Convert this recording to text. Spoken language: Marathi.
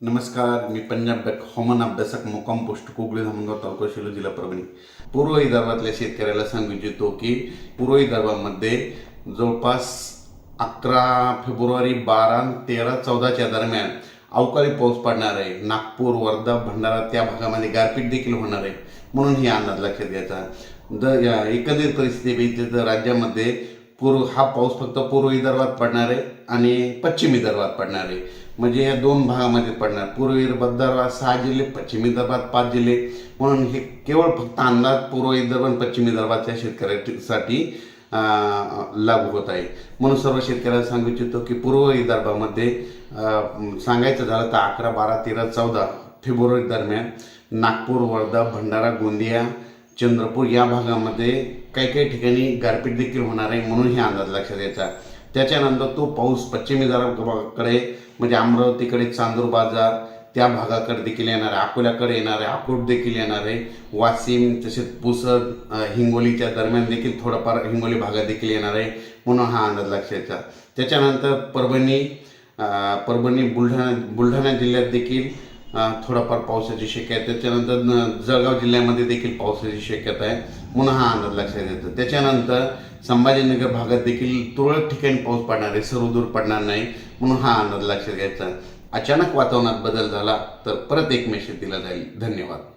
नमस्कार मी पंजाब बॅक. हवामान अभ्यासक मुक्काम पोस्ट कोगळी धामणगाव तालुका शिलो जिल्हा परभणी. पूर्व विदर्भातल्या शेतकऱ्याला सांगू इच्छितो की पूर्व विदर्भामध्ये जवळपास अकरा फेब्रुवारी बारा तेरा चौदाच्या दरम्यान अवकाळी पाऊस पडणार आहे. नागपूर वर्धा भंडारा त्या भागामध्ये गारपीट देखील होणार आहे. म्हणून ही अंदाज लक्षात घ्यायचा द या एकंदरीत परिस्थिती बघितली तर राज्यामध्ये पूर्व हा पाऊस फक्त पूर्व विदर्भात पडणार आहे आणि पश्चिम विदर्भात पडणार आहे. म्हणजे या दोन भागामध्ये पडणार. पूर्वी विदर्भात सहा जिल्हे पश्चिम विदर्भात पाच जिल्हे. म्हणून हे केवळ फक्त अंदाज पूर्व विदर्भ आणि पश्चिम विदर्भाच्या शेतकऱ्यासाठी लागू होत आहे. म्हणून सर्व शेतकऱ्याला सांगू इच्छितो की पूर्व विदर्भामध्ये सांगायचं झालं तर अकरा बारा तेरा चौदा फेब्रुवारी दरम्यान नागपूर वर्धा भंडारा गोंदिया चंद्रपूर या भागामध्ये काही काही ठिकाणी गारपीट देखील होणार आहे म्हणून हे अंदाज लक्षात यायचा. त्याच्यानंतर तो पाऊस पश्चिम विदर्भाकडे म्हणजे अमरावतीकडे चांदूर बाजार त्या भागाकडे देखील येणार आहे. अकोल्याकडे येणार आहे. अकोट देखील येणार आहे. वाशिम तसेच पुसद हिंगोलीच्या दरम्यान देखील थोडाफार हिंगोली भागात देखील येणार आहे. म्हणून हा अंदाज लक्षात त्याच्यानंतर परभणी परभणी बुलढाणा बुलढाणा जिल्ह्यात देखील थोडाफार पावसाची शक्यता आहे. त्याच्यानंतर जळगाव जिल्ह्यामध्ये देखील पावसाची शक्यता आहे. म्हणून हा अंदाज लक्षात येतो. त्याच्यानंतर संभाजीनगर भागात देखील तुरळक ठिकाणी पाऊस पडणार आहे. सर्वदूर पडणार नाही. म्हणून हा अंदाज लक्षात घ्यायचा. अचानक वातावरणात बदल झाला तर परत एक मेसेज दिला जाईल. धन्यवाद.